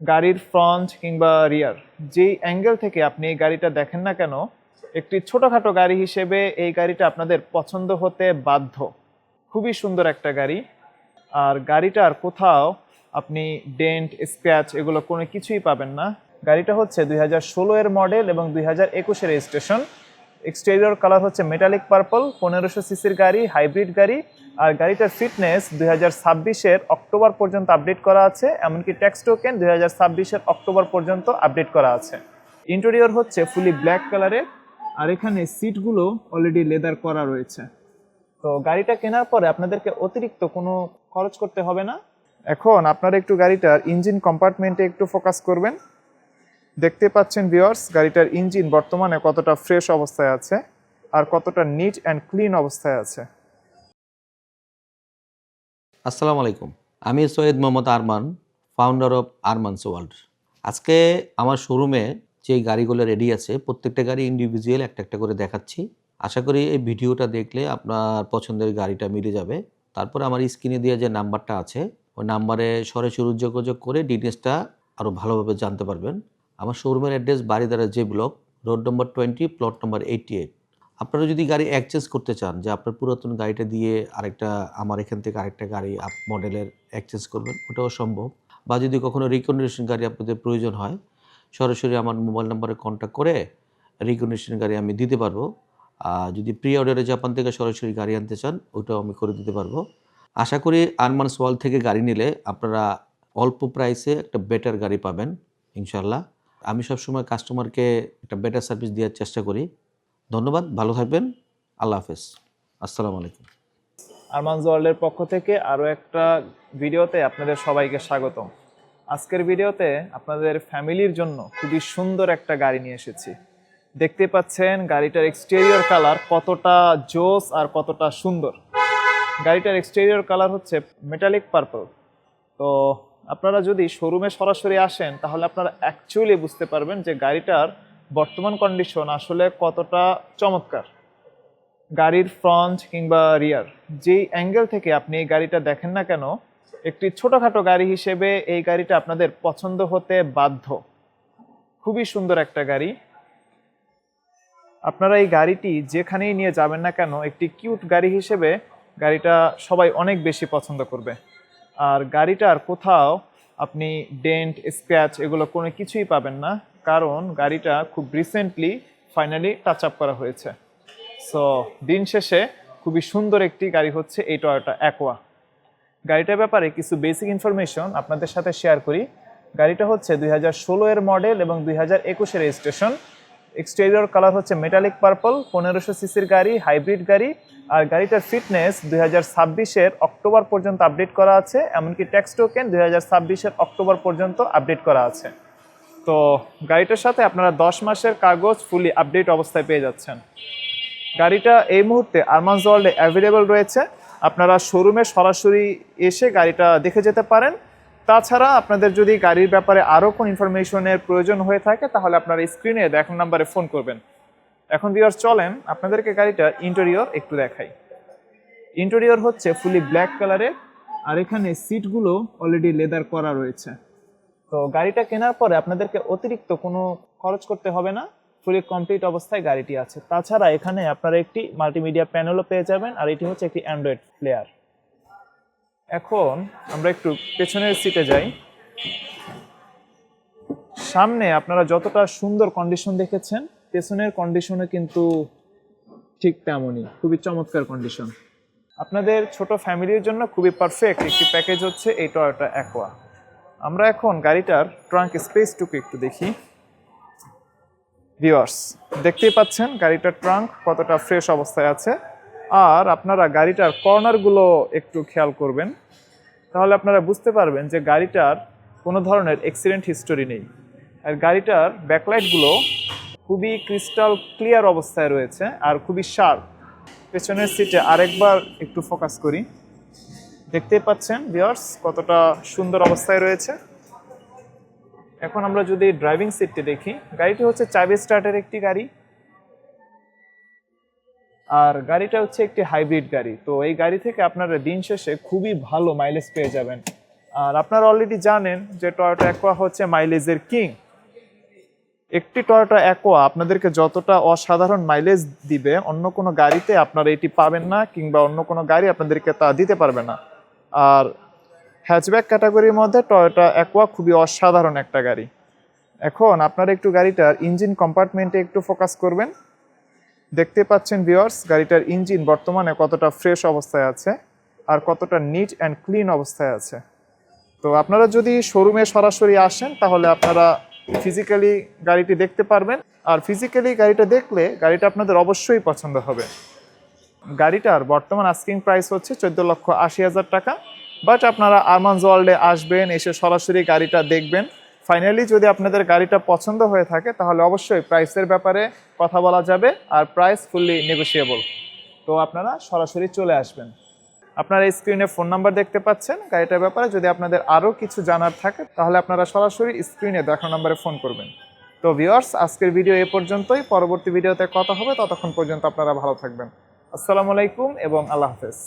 গাড়ির ফ্রন্ট কিংবা রিয়ার যেই অ্যাঙ্গেল থেকে আপনি এই গাড়িটা দেখেন না কেন, একটি ছোটোখাটো গাড়ি হিসেবে এই গাড়িটা আপনাদের পছন্দ হতে বাধ্য। খুবই সুন্দর একটা গাড়ি। আর গাড়িটার কোথাও আপনি ডেন্ট স্ক্র্যাচ এগুলো কোনো কিছুই পাবেন না। গাড়িটা হচ্ছে দুই হাজার ষোলো এর মডেল এবং দুই হাজার একুশের রেজিস্ট্রেশন এক্সটেরিয়র কালার হচ্ছে মেটালিক পার্পল পনেরোশো সিসির গাড়ি হাইব্রিড গাড়ি। আর গাড়িটার ফিটনেস দুই হাজার ছাব্বিশের অক্টোবর পর্যন্ত আপডেট করা আছে, এমনকি ট্যাক্স টোকেন দুই হাজার ছাব্বিশের অক্টোবর পর্যন্ত আপডেট করা আছে। ইন্টেরিয়র হচ্ছে ফুলি ব্ল্যাক কালারের আর এখানে সিটগুলো অলরেডি লেদার করা রয়েছে। তো গাড়িটা কেনার পরে আপনাদেরকে অতিরিক্ত কোনো খরচ করতে হবে না। এখন আপনারা একটু গাড়িটার ইঞ্জিন কম্পার্টমেন্টে একটু ফোকাস করবেন। দেখতে পাচ্ছেন ভিউয়ার্স গাড়িটার ইঞ্জিন বর্তমানে কতটা ফ্রেশ অবস্থায় আছে আর কতটা নিট অ্যান্ড ক্লিন অবস্থায় আছে। আসসালামু আলাইকুম। আমি Syed Mohammad Arman founder of Arman's world আজকে আমার শোরুমে যে গাড়িগুলো রেডি আছে, প্রত্যেকটা গাড়ি ইন্ডিভিজুয়াল একটা একটা করে দেখাচ্ছি। আশা করি এই ভিডিওটা দেখলে আপনার পছন্দের গাড়িটা মিলে যাবে। তারপর আমার স্ক্রিনে দেওয়া যে নাম্বারটা আছে, ওই নাম্বারে সরাসরি যোগাযোগ করে ডিটেলসটা আরও ভালোভাবে জানতে পারবেন। আমার শোরুমের অ্যাড্রেস বাড়িদারা যে block road number twenty plot number eighty eight আপনারা যদি গাড়ি এক্সচেঞ্জ করতে চান, যে আপনার পুরাতন গাড়িটা দিয়ে আরেকটা, আমার এখান থেকে আরেকটা গাড়ি আপ মডেলের এক্সচেঞ্জ করবেন, ওটাও সম্ভব। বা যদি কখনো রিকন্ডিশন গাড়ি আপনাদের প্রয়োজন হয়, সরাসরি আমার মোবাইল নাম্বারে কন্ট্যাক্ট করে রিকন্ডিশন গাড়ি আমি দিতে পারব। আর যদি প্রি অর্ডারে জাপান থেকে সরাসরি গাড়ি আনতে চান, ওটাও আমি করে দিতে পারব। আশা করি আরমানস ওয়াল থেকে গাড়ি নিলে আপনারা অল্প প্রাইসে একটা বেটার গাড়ি পাবেন ইনশাল্লাহ আমি সবসময় কাস্টমারকে একটা বেটার সার্ভিস দেওয়ার চেষ্টা করি। ধন্যবাদ, ভালো থাকবেন, আল্লাহ হাফেজ। আসসালামু আলাইকুম। আরমানজ ওয়ার্ল্ডের পক্ষ থেকে আরও একটা ভিডিওতে আপনাদের সবাইকে স্বাগতম। আজকের ভিডিওতে আপনাদের ফ্যামিলির জন্য খুবই সুন্দর একটা গাড়ি নিয়ে এসেছি। দেখতে পাচ্ছেন গাড়িটার এক্সটেরিয়র কালার কতটা জোস আর কতটা সুন্দর। গাড়িটার এক্সটেরিয়র কালার হচ্ছে মেটালিক পার্পল তো আপনারা যদি শোরুমে সরাসরি আসেন, তাহলে আপনারা অ্যাকচুয়ালি বুঝতে পারবেন যে গাড়িটার বর্তমান কন্ডিশন আসলে কতটা চমৎকার। গাড়ির ফ্রন্ট কিংবা রিয়ার যেই অ্যাঙ্গেল থেকে আপনি এই গাড়িটা দেখেন না কেন, একটি ছোটোখাটো গাড়ি হিসেবে এই গাড়িটা আপনাদের পছন্দ হতে বাধ্য। খুবই সুন্দর একটা গাড়ি। আপনারা এই গাড়িটি যেখানেই নিয়ে যাবেন না কেন, একটি কিউট গাড়ি হিসেবে গাড়িটা সবাই অনেক বেশি পছন্দ করবে। আর গাড়িটার কোথাও আপনি ডেন্ট, স্ক্র্যাচ এগুলো কোনো কিছুই পাবেন না, কারণ গাড়িটা খুব রিসেন্টলি ফাইনালি টাচ আপ করা হয়েছে। সো দিন শেষে খুবই সুন্দর একটি গাড়ি হচ্ছে এই টয়োটা অ্যাকোয়া গাড়িটার ব্যাপারে কিছু বেসিক ইনফরমেশন আপনাদের সাথে শেয়ার করি। গাড়িটা হচ্ছে দুই হাজার ষোলো এর মডেল এবং দুই হাজার একুশের রেজিস্ট্রেশন এক্সটেরিয়র কালার হচ্ছে মেটালিক পার্পল পনেরোশো সিসির গাড়ি হাইব্রিড গাড়ি। আর গাড়িটার ফিটনেস দুই হাজার ছাব্বিশের অক্টোবর পর্যন্ত আপডেট করা আছে, এমনকি ট্যাক্স টোকেন দুই হাজার ছাব্বিশের অক্টোবর পর্যন্ত আপডেট করা আছে। তো গাড়িটার সাথে আপনারা দশ মাসের কাগজ ফুলি আপডেট অবস্থায় পেয়ে যাচ্ছেন। গাড়িটা এই মুহূর্তে আরমান্স ওয়ার্ল্ডে অ্যাভেলেবল রয়েছে। আপনারা শোরুমে সরাসরি এসে গাড়িটা দেখে যেতে পারেন। তাছাড়া আপনাদের যদি গাড়ির ব্যাপারে আরও কোনো ইনফরমেশনের প্রয়োজন হয়ে থাকে, তাহলে আপনারা স্ক্রিনে দেখার নাম্বারে ফোন করবেন। এখন ভিউয়ার্স চলেন, আপনাদেরকে গাড়িটা ইন্টেরিয়র একটু দেখাই। ইন্টেরিয়র হচ্ছে ফুলি ব্ল্যাক কালারের আর এখানে সিটগুলো অলরেডি লেদার করা রয়েছে। তো গাড়িটা কেনার পরে আপনাদেরকে অতিরিক্ত কোনো খরচ করতে হবে না ফুলি কমপ্লিট অবস্থায় গাড়িটি আছে। তাছাড়া এখানে আপনারা একটি মাল্টিমিডিয়া প্যানেলও পেয়ে যাবেন, আর এটি হচ্ছে একটি অ্যান্ড্রয়েড প্লেয়ার এখন আমরা একটু পেছনের সিটে যাই। সামনে আপনারা যতটা সুন্দর কন্ডিশন দেখেছেন, পেছনের কন্ডিশনে কিন্তু ঠিক তেমনই, খুবই চমৎকার কন্ডিশন আপনাদের ছোট ফ্যামিলির জন্য খুবই পারফেক্ট একটি প্যাকেজ হচ্ছে এই টয়োটা অ্যাকোয়া আমরা এখন গাড়িটার ট্রাঙ্ক স্পেসটুকু একটু দেখি। ভিওয়ার্স দেখতেই পাচ্ছেন গাড়িটার ট্রাঙ্ক কতটা ফ্রেশ অবস্থায় আছে। আর আপনারা গাড়িটার কর্নারগুলো একটু খেয়াল করবেন। তাহলে আপনারা বুঝতে পারবেন যে গাড়িটার কোনো ধরনের অ্যাক্সিডেন্ট হিস্টোরি নেই। আর গাড়িটার ব্যাকলাইটগুলো খুবই ক্রিস্টাল ক্লিয়ার অবস্থায় রয়েছে আর খুবই শার্প পেছনের সিটে আরেকবার একটু ফোকাস করি। দেখতেই পাচ্ছেন ভিওর্স কতটা সুন্দর অবস্থায় রয়েছে। এখন আমরা যদি ড্রাইভিং সিটটি দেখি, গাড়িটি হচ্ছে চাবি স্টার্টের একটি গাড়ি। আর গাড়িটা হচ্ছে একটি হাইব্রিড গাড়ি। তো এই গাড়ি থেকে আপনারা দিন শেষে খুবই ভালো মাইলেজ পেয়ে যাবেন। আর আপনারা অলরেডি জানেন যে টয়োটা অ্যাকোয়া হচ্ছে মাইলেজের কিং একটি টয়োটা অ্যাকোয়া আপনাদেরকে যতটা অসাধারণ মাইলেজ দিবে, অন্য কোনো গাড়িতে আপনারা এটি পাবেন না, কিংবা অন্য কোনো গাড়ি আপনাদেরকে তা দিতে পারবে না। আর হ্যাচব্যাক ক্যাটাগরির মধ্যে টয়োটা অ্যাকোয়া খুবই অসাধারণ একটা গাড়ি। এখন আপনারা একটু গাড়িটার ইঞ্জিন কম্পার্টমেন্টে একটু ফোকাস করবেন। দেখতে পাচ্ছেন ভিওয়ার্স গাড়িটার ইঞ্জিন বর্তমানে কতটা ফ্রেশ অবস্থায় আছে আর কতটা নিট অ্যান্ড ক্লিন অবস্থায় আছে। তো আপনারা যদি শোরুমে সরাসরি আসেন, তাহলে আপনারা ফিজিক্যালি গাড়িটি দেখতে পারবেন। আর ফিজিক্যালি গাড়িটা দেখলে গাড়িটা আপনাদের অবশ্যই পছন্দ হবে। গাড়িটার বর্তমান আস্কিং প্রাইস হচ্ছে চোদ্দ লক্ষ আশি হাজার টাকা। বাট আপনারা আরমানজ ওয়ার্ল্ডে আসবেন, এসে সরাসরি গাড়িটা দেখবেন। ফাইনালি যদি আপনাদের গাড়িটা পছন্দ হয়ে থাকে, তাহলে অবশ্যই প্রাইসের ব্যাপারে কথা বলা যাবে আর প্রাইস ফুললি নেগোসিয়েবল তো আপনারা সরাসরি চলে আসবেন। আপনারা স্ক্রিনে ফোন নাম্বার দেখতে পাচ্ছেন, গাড়িটার ব্যাপারে। যদি আপনাদের আরও কিছু জানার থাকে, তাহলে আপনারা সরাসরি স্ক্রিনে দেখানো নাম্বারে ফোন করবেন। তো ভিউয়ার্স আজকের ভিডিও এ পর্যন্তই। পরবর্তী ভিডিওতে কথা হবে। ততক্ষণ পর্যন্ত আপনারা ভালো থাকবেন। আসসালামু আলাইকুম এবং আল্লাহ হাফেজ।